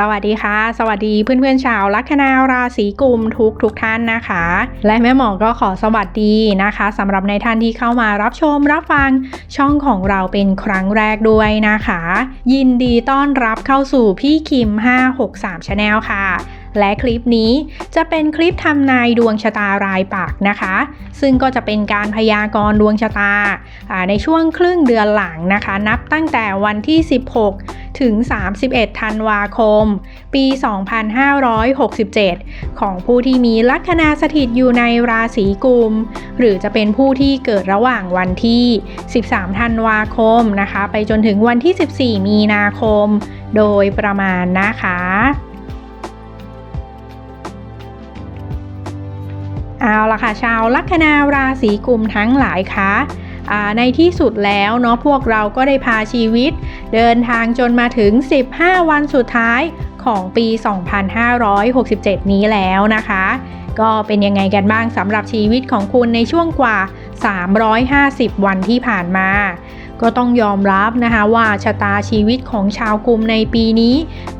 สวัสดีค่ะ สวัสดีเพื่อนๆชาวลัคนาราศีกุมทุกทุกท่านนะคะ และแม่หมอก็ขอสวัสดีนะคะสำหรับในท่านที่เข้ามารับชมรับฟังช่องของเราเป็นครั้งแรกด้วยนะคะ ยินดีต้อนรับเข้าสู่พี่คิม 563 Channel ค่ะ และคลิปนี้จะเป็นคลิปทำนายดวงชะตารายปักนะคะ ซึ่งก็จะเป็นการพยากรณ์ดวงชะตา ในช่วงครึ่งเดือนหลังนะคะ นับตั้งแต่วันที่ 16 ถึง 31 ธันวาคม ปี 2567 ของผู้ที่มีลัคนาสถิตอยู่ในราศีกุม หรือจะเป็นผู้ที่เกิดระหว่างวันที่ 13 ธันวาคมนะคะ ไปจนถึงวันที่ 14 มีนาคม โดยประมาณนะคะ เอาละค่ะชาวลัคนาราศีกุมทั้งหลายคะในที่สุดแล้วเนาะพวกเราก็ได้พาชีวิต เดินทางจนมาถึง 15 วันสุดท้ายของปี 2567 นี้แล้วนะคะ ก็เป็นยังไงกันบ้างสำหรับชีวิตของคุณในช่วงกว่า 350 วันที่ผ่านมา ก็ต้องยอมรับนะคะว่าชะตาชีวิตของชาวกุมในปีนี้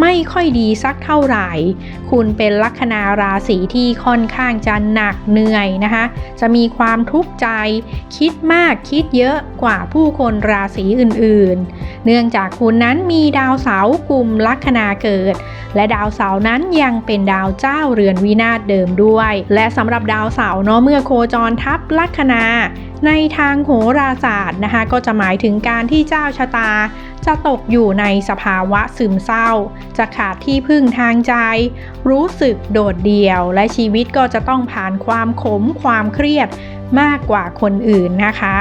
ไม่ค่อยดีสักเท่าไหร่ คุณเป็นลัคนาราศีที่ค่อนข้างจะหนักเหนื่อยนะคะ จะมีความทุกข์ใจ คิดมากคิดเยอะกว่าผู้คนราศีอื่นๆ เนื่องจากคุณนั้นมีดาวเสาร์กุมลัคนาเกิด และดาวเสาร์นั้นยังเป็นดาวเจ้าเรือนวินาศเดิมด้วย และสำหรับดาวเสาร์เนาะเมื่อโคจรทับลัคนาในทางโหราศาสตร์นะคะก็จะหมายถึงการที่เจ้าชะตา จะตกอยู่ในสภาวะซึมเศร้า จะขาดที่พึ่งทางใจ รู้สึกโดดเดี่ยว และชีวิตก็จะต้องผ่านความขมความเครียดมากกว่าคนอื่นนะคะ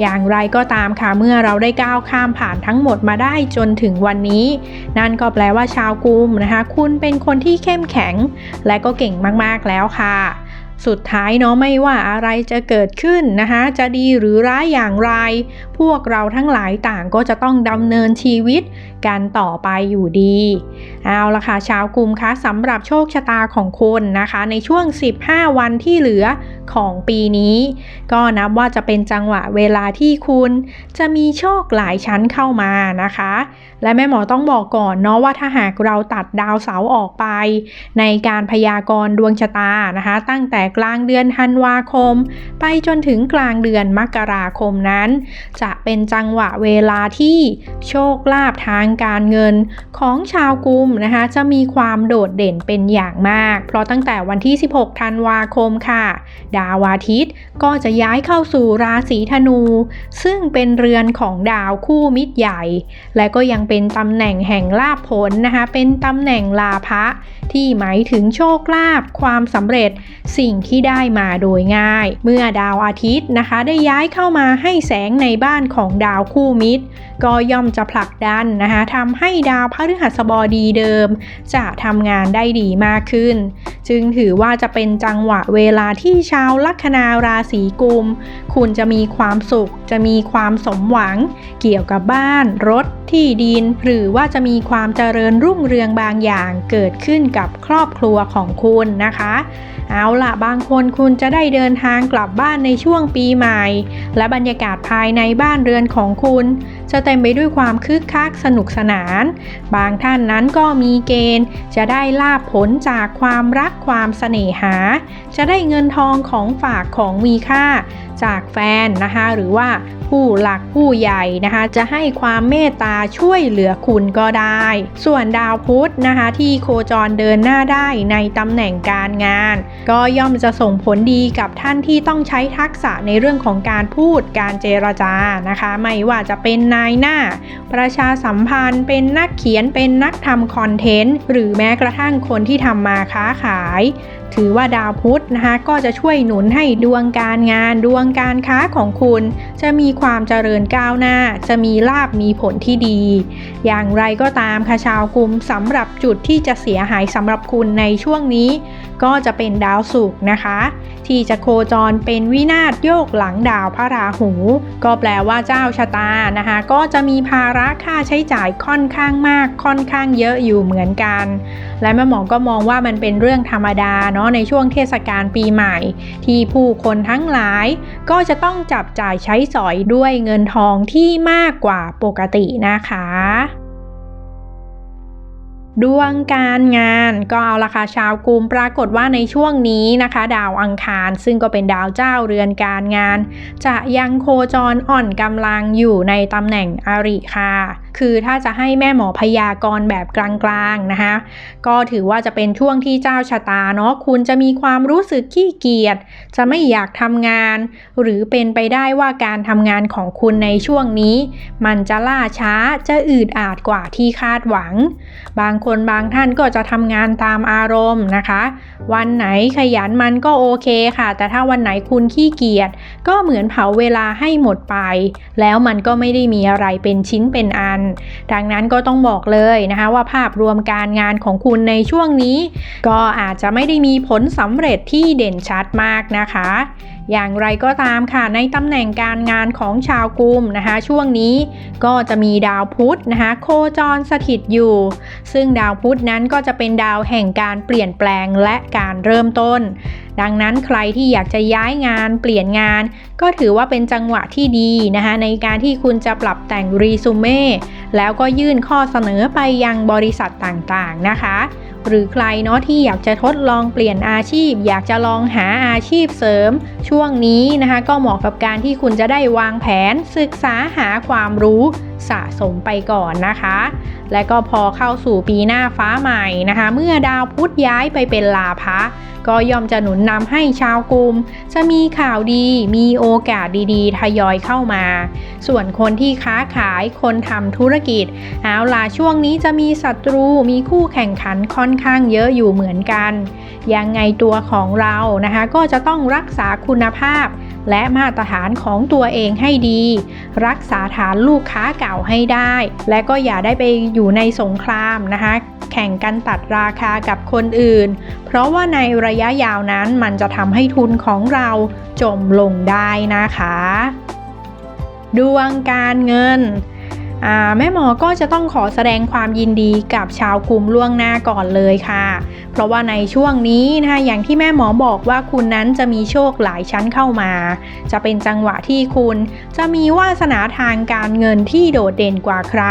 อย่างไรก็ตามค่ะเมื่อเราได้ก้าวข้ามผ่านทั้งหมดมาได้จนถึงวันนี้ นั่นก็แปลว่าชาวกุมนะคะ คุณเป็นคนที่เข้มแข็ง และก็เก่งมากๆแล้วค่ะ สุดท้ายเนาะไม่ว่าอะไรจะเกิดขึ้นนะคะ จะดีหรือร้ายอย่างไร พวกเราทั้งหลายต่างก็จะต้องดำเนินชีวิตกันต่อไปอยู่ดี เอาละค่ะชาวกลุ่มคะสำหรับโชคชะตาของคุณนะคะ ในช่วง 15 วันที่เหลือของปีนี้ ก็นับว่าจะเป็นจังหวะเวลาที่คุณจะมีโชคหลายชั้นเข้ามานะคะ และแม่หมอต้องบอกก่อนเนาะว่าถ้าหากเราตัดดาวเสาร์ออกไป ในการพยากรณ์ดวงชะตานะคะ ตั้งแต่กลางเดือนธันวาคม ไปจนถึงกลางเดือนมกราคมนั้น จะเป็นจังหวะเวลาที่โชคลาภทางการเงินของชาวกุมนะคะจะมีความโดดเด่นเป็นอย่างมาก เพราะตั้งแต่วันที่ 16 ธันวาคมค่ะ ดาวอาทิตย์ก็จะย้ายเข้าสู่ราศีธนู ซึ่งเป็นเรือนของดาวคู่มิตรใหญ่ และก็ยังเป็นตำแหน่งแห่งลาภผลนะคะ เป็นตำแหน่งลาภะที่หมายถึงโชคลาภความสำเร็จสิ่งที่ได้มาโดยง่าย เมื่อดาวอาทิตย์นะคะ ได้ย้ายเข้ามาให้แสงในบ้านของดาวคู่มิตร ก็ย่อมจะผลักดันนะคะทำให้ดาวพฤหัสบดีเดิม จะทำงานได้ดีมากขึ้น จึงถือว่าจะเป็นจังหวะเวลาที่ชาวลัคนาราศีกุม คุณจะมีความสุข จะมีความสมหวัง เกี่ยวกับบ้าน รถ ที่ดิน หรือว่าจะมีความเจริญรุ่งเรืองบางอย่างเกิดขึ้นกับครอบครัวของคุณนะคะ เอาละบางคนคุณจะได้เดินทางกลับบ้านในช่วงปีใหม่ และบรรยากาศภายในบ้านเรือนของคุณจะเต็มไปด้วยความคึกคักสนุกสนาน บางท่านนั้นก็มีเกณฑ์ จะได้ลาบผลจากความรักความเสน่หา จะได้เงินทองของฝากของมีค่า จากแฟนนะคะหรือว่าผู้หลักผู้ใหญ่นะคะจะให้ความเมตตาช่วยเหลือคุณก็ได้ ส่วนดาวพุธนะคะที่โคจรเดินหน้าได้ในตำแหน่งการงาน ก็ย่อมจะส่งผลดีกับท่านที่ต้องใช้ทักษะในเรื่องของการพูดการเจรจานะคะ ไม่ว่าจะเป็นนายหน้า ประชาสัมพันธ์ เป็นนักเขียนเป็นนักทำคอนเทนต์ หรือแม้กระทั่งคนที่ทำมาค้าขาย ถือว่าดาวพุธนะคะก็จะช่วยหนุนให้ดวงการงานดวงการค้าของคุณ จะมีความเจริญก้าวหน้า จะมีลาบมีผลที่ดี อย่างไรก็ตามค่ะชาวกุมสำหรับจุดที่จะเสียหายสำหรับคุณในช่วงนี้ ก็จะเป็นดาวศุกร์นะคะ ที่จะโคจรเป็นวินาศโยกหลังดาวพระราหู ก็แปลว่าเจ้าชะตานะคะก็จะมีภาระค่าใช้จ่ายค่อนข้างมากค่อนข้างเยอะอยู่เหมือนกัน และแม่หมอก็มองว่ามันเป็นเรื่องธรรมดาเนาะในช่วงเทศกาลปีใหม่ ที่ผู้คนทั้งหลาย ก็จะต้องจับจ่ายใช้สอยด้วยเงินทองที่มากกว่าปกตินะคะดวงการงานก็เอาละค่ะชาวกลุ่มปรากฏว่าในช่วงนี้นะคะ ดาวอังคารซึ่งก็เป็นดาวเจ้าเรือนการงาน จะยังโคจรอ่อนกำลังอยู่ในตำแหน่งอริค่ะคือถ้าจะให้แม่หมอพยากรณ์แบบกลางๆนะคะ ก็ถือว่าจะเป็นช่วงที่เจ้าชะตาเนาะคุณจะมีความรู้สึกขี้เกียจจะไม่อยากทำงาน หรือเป็นไปได้ว่าการทำงานของคุณในช่วงนี้ มันจะล่าช้าจะอืดอาดกว่าที่คาดหวัง บางคนบางท่านก็จะทำงานตามอารมณ์นะคะ วันไหนขยันมันก็โอเคค่ะ แต่ถ้าวันไหนคุณขี้เกียจก็เหมือนเผาเวลาให้หมดไป แล้วมันก็ไม่ได้มีอะไรเป็นชิ้นเป็นอันดังนั้นก็ต้องบอกเลยนะคะว่าภาพรวมการงานของคุณในช่วงนี้ ก็อาจจะไม่ได้มีผลสำเร็จที่เด่นชัดมากนะคะ อย่างไรก็ตามค่ะในตำแหน่งการงานของชาวกุมนะคะ ช่วงนี้ก็จะมีดาวพุธนะคะโคจรสถิตอยู่ ซึ่งดาวพุธนั้นก็จะเป็นดาวแห่งการเปลี่ยนแปลงและการเริ่มต้น ดังนั้นใครที่อยากจะย้ายงานเปลี่ยนงาน ก็ถือว่าเป็นจังหวะที่ดีนะคะในการที่คุณจะปรับแต่งรีซูเม่แล้วก็ยื่นข้อเสนอไปยังบริษัทต่างๆนะคะ หรือใครเนาะที่อยากจะทดลองเปลี่ยนอาชีพ อยากจะลองหาอาชีพเสริม ช่วงนี้นะคะก็เหมาะกับการที่คุณจะได้วางแผนศึกษาหาความรู้ สะสมไปก่อนนะคะ และก็พอเข้าสู่ปีหน้าฟ้าใหม่นะคะ เมื่อดาวพุธย้ายไปเป็นลาภะก็ย่อมจะหนุนนำให้ชาวกลุ่มจะมีข่าวดีมีโอกาสดีๆ ทยอยเข้ามา ส่วนคนที่ค้าขายคนทำธุรกิจเอาล่ะช่วงนี้จะมีศัตรูมีคู่แข่งขันค่อนข้างเยอะอยู่เหมือนกัน ยังไงตัวของเรานะคะ ก็จะต้องรักษาคุณภาพ และมาตรฐานของตัวเองให้ดี รักษาฐานลูกค้าเก่าให้ได้ และก็อย่าได้ไปอยู่ในสงครามนะคะแข่งกันตัดราคากับคนอื่น เพราะว่าในระยะยาวนั้นมันจะทำให้ทุนของเราจมลงได้นะคะ ดวงการเงิน แม่หมอก็จะต้องขอแสดงความยินดีกับชาวกลุ่มล่วงหน้าก่อนเลยค่ะ เพราะว่าในช่วงนี้นะคะอย่างที่แม่หมอบอกว่าคุณนั้นจะมีโชคหลายชั้นเข้ามา จะเป็นจังหวะที่คุณจะมีวาสนาทางการเงินที่โดดเด่นกว่าใคร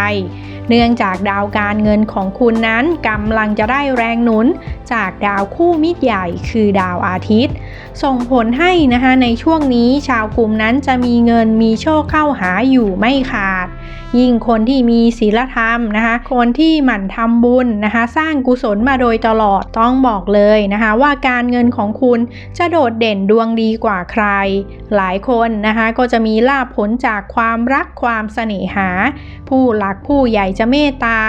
เนื่องจากดาวการเงินของคุณนั้นกำลังจะได้แรงหนุน จากดาวคู่มิตรใหญ่คือดาวอาทิตย์ ส่งผลให้นะคะในช่วงนี้ชาวกลุ่มนั้นจะมีเงินมีโชคเข้าหาอยู่ไม่ขาด ยิ่งคนที่มีศีลธรรมนะคะ คนที่หมั่นทำบุญนะคะ สร้างกุศลมาโดยตลอดต้องบอกเลยนะคะ ว่าการเงินของคุณจะโดดเด่นดวงดีกว่าใคร หลายคนนะคะก็จะมีลาภผลจากความรักความเสน่หา ผู้หลักผู้ใหญ่จะเมตตา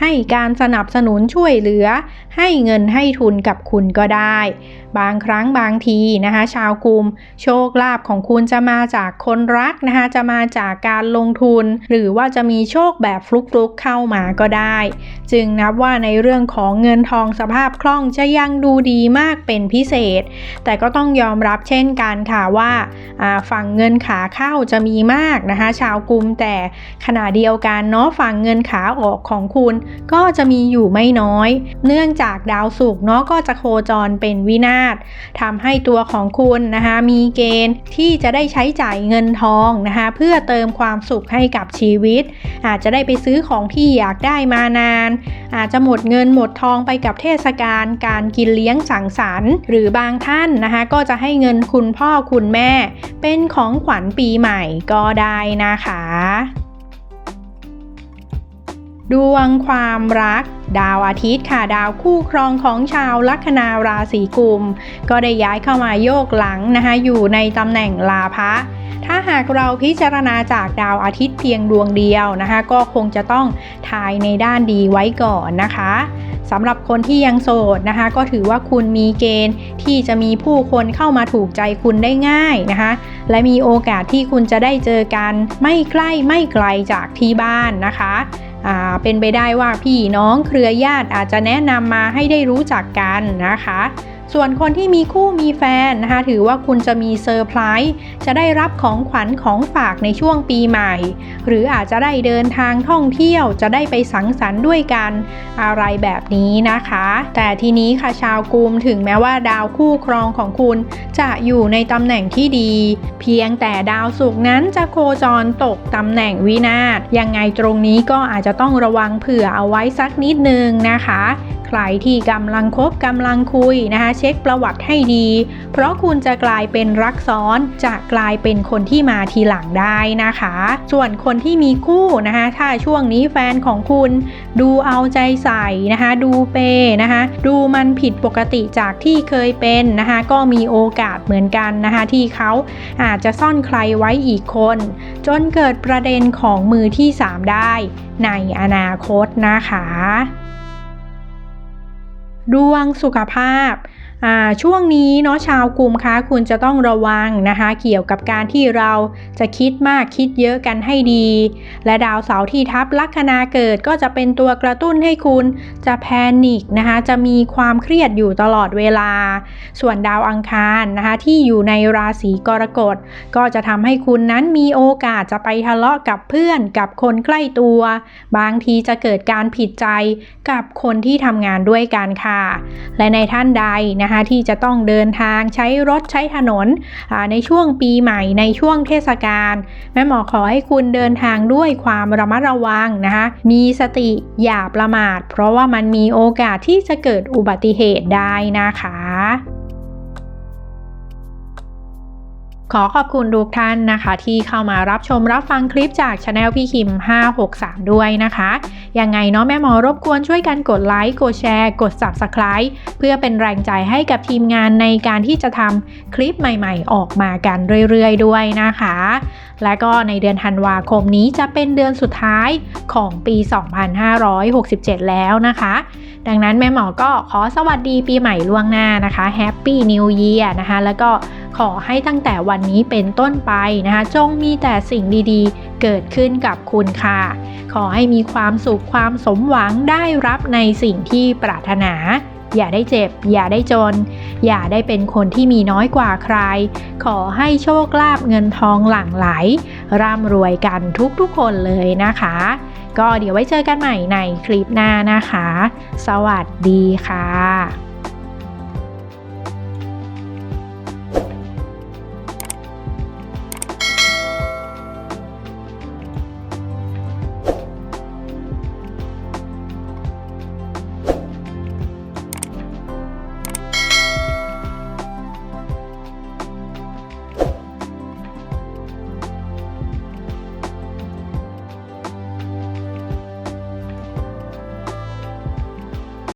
ให้การสนับสนุนช่วยเหลือ ให้เงินให้ทุนกับคุณก็ได้ บางครั้งบางทีนะคะ ชาวกลุ่มโชคลาภของคุณจะมาจากคนรักนะคะ จะมาจากการลงทุนหรือว่าจะมีโชคแบบฟลุกๆเข้ามาก็ได้ จึงนับว่าในเรื่องของเงินทองสภาพคล่องจะยังดูดีมากเป็นพิเศษ แต่ก็ต้องยอมรับเช่นกันค่ะว่าฝั่งเงินขาเข้าจะมีมากนะคะ ชาวกลุ่มแต่ขณะเดียวกันเนาะฝั่งเงินขาออกของคุณก็จะมีอยู่ไม่น้อย เนื่องจากดาวศุกร์เนาะก็จะโคจรเป็นวินาศทำให้ตัวของคุณนะคะมีเกณฑ์ที่จะได้ใช้จ่ายเงินทองนะคะเพื่อเติมความสุขให้กับชีวิตอาจจะได้ไปซื้อของที่อยากได้มานาน อาจจะหมดเงินหมดทองไปกับเทศกาลการกินเลี้ยงสังสรรค์ หรือบางท่านนะคะก็จะให้เงินคุณพ่อคุณแม่ เป็นของขวัญปีใหม่ก็ได้นะคะ ดวงความรัก ดาวอาทิตย์ค่ะดาวคู่ครองของชาวลัคนาราศีกุม ก็ได้ย้ายเข้ามาโยกหลังนะคะ อยู่ในตำแหน่งลาภะถ้าหากเราพิจารณาจากดาวอาทิตย์เพียงดวงเดียวนะคะ ก็คงจะต้องทายในด้านดีไว้ก่อนนะคะสำหรับคนที่ยังโสดนะคะ ก็ถือว่าคุณมีเกณฑ์ที่จะมีผู้คนเข้ามาถูกใจคุณได้ง่ายนะคะ และมีโอกาสที่คุณจะได้เจอกันไม่ใกล้ไม่ไกลจากที่บ้านนะคะ เป็นไปได้ว่าพี่น้องเครือญาติอาจจะแนะนำมาให้ได้รู้จักกันนะคะ ส่วนคนที่มีคู่มีแฟนนะคะถือว่าคุณจะมีเซอร์ไพรส์จะได้รับของขวัญของฝากในช่วงปีใหม่ หรืออาจจะได้เดินทางท่องเที่ยวจะได้ไปสังสรรค์ด้วยกันอะไรแบบนี้นะคะ แต่ทีนี้ค่ะชาวกุมถึงแม้ว่าดาวคู่ครองของคุณ จะอยู่ในตำแหน่งที่ดี เพียงแต่ดาวศุกร์นั้นจะโคจรตกตำแหน่งวินาศยังไงตรงนี้ก็อาจจะต้องระวังเผื่อเอาไว้สักนิดนึงนะคะ ใครที่กำลังคบกำลังคุยนะคะเช็คประวัติให้ดี เพราะคุณจะกลายเป็นรักซ้อนจะกลายเป็นคนที่มาทีหลังได้นะคะ ส่วนคนที่มีคู่นะคะถ้าช่วงนี้แฟนของคุณดูเอาใจใส่นะคะดูเปย์นะคะดูมันผิดปกติจากที่เคยเป็นนะคะก็มีโอกาสเหมือนกันนะคะที่เขาอาจจะซ่อนใครไว้อีกคน จนเกิดประเด็นของมือที่ 3 ได้ในอนาคตนะคะ ดวงสุขภาพ ช่วงนี้เนาะชาวกลุ่มคะคุณจะต้องระวังนะคะ เกี่ยวกับการที่เราจะคิดมากคิดเยอะกันให้ดี และดาวเสาร์ที่ทับลัคนาเกิดก็จะเป็นตัวกระตุ้นให้คุณจะแพนิคนะคะ จะมีความเครียดอยู่ตลอดเวลา ส่วนดาวอังคารนะคะที่อยู่ในราศีกรกฎ ก็จะทำให้คุณนั้นมีโอกาสจะไปทะเลาะกับเพื่อนกับคนใกล้ตัว บางทีจะเกิดการผิดใจกับคนที่ทำงานด้วยกันค่ะ และในท่านใดนะนะคะที่จะต้องเดินทางใช้รถใช้ถนนในช่วงปีใหม่ในช่วงเทศกาลแม่หมอขอให้คุณเดินทางด้วยความระมัดระวังนะคะมีสติอย่าประมาท เพราะว่ามันมีโอกาสที่จะเกิดอุบัติเหตุได้นะคะ ขอขอบคุณทุกท่านนะคะ ที่เข้ามารับชมรับฟังคลิปจากช anel พี่คิม 563 ด้วยนะคะ ยังไงเนาะแม่หมอรบกวนช่วยกันกดไลค์ กดแชร์ กด Subscribe เพื่อเป็นแรงใจให้กับทีมงานในการที่จะทำคลิปใหม่ๆ ออกมากันเรื่อยๆ ด้วยนะคะ และก็ในเดือนธันวาคมนี้จะเป็นเดือนสุดท้ายของปี 2567 แล้วนะคะ ดังนั้นแม่หมอก็ขอสวัสดีปีใหม่ล่วงหน้านะคะ Happy New Year นะคะ แล้วก็ ขอให้ตั้งแต่วันนี้เป็นต้นไปนะคะ จงมีแต่สิ่งดีๆ เกิดขึ้นกับคุณค่ะ ขอให้มีความสุขความสมหวังได้รับในสิ่งที่ปรารถนา อย่าได้เจ็บ อย่าได้จน อย่าได้เป็นคนที่มีน้อยกว่าใคร ขอให้โชคลาภเงินทองหลั่งไหล ร่ำรวยกันทุกๆคนเลยนะคะ ก็เดี๋ยวไว้เจอกันใหม่ในคลิปหน้านะคะ สวัสดีค่ะ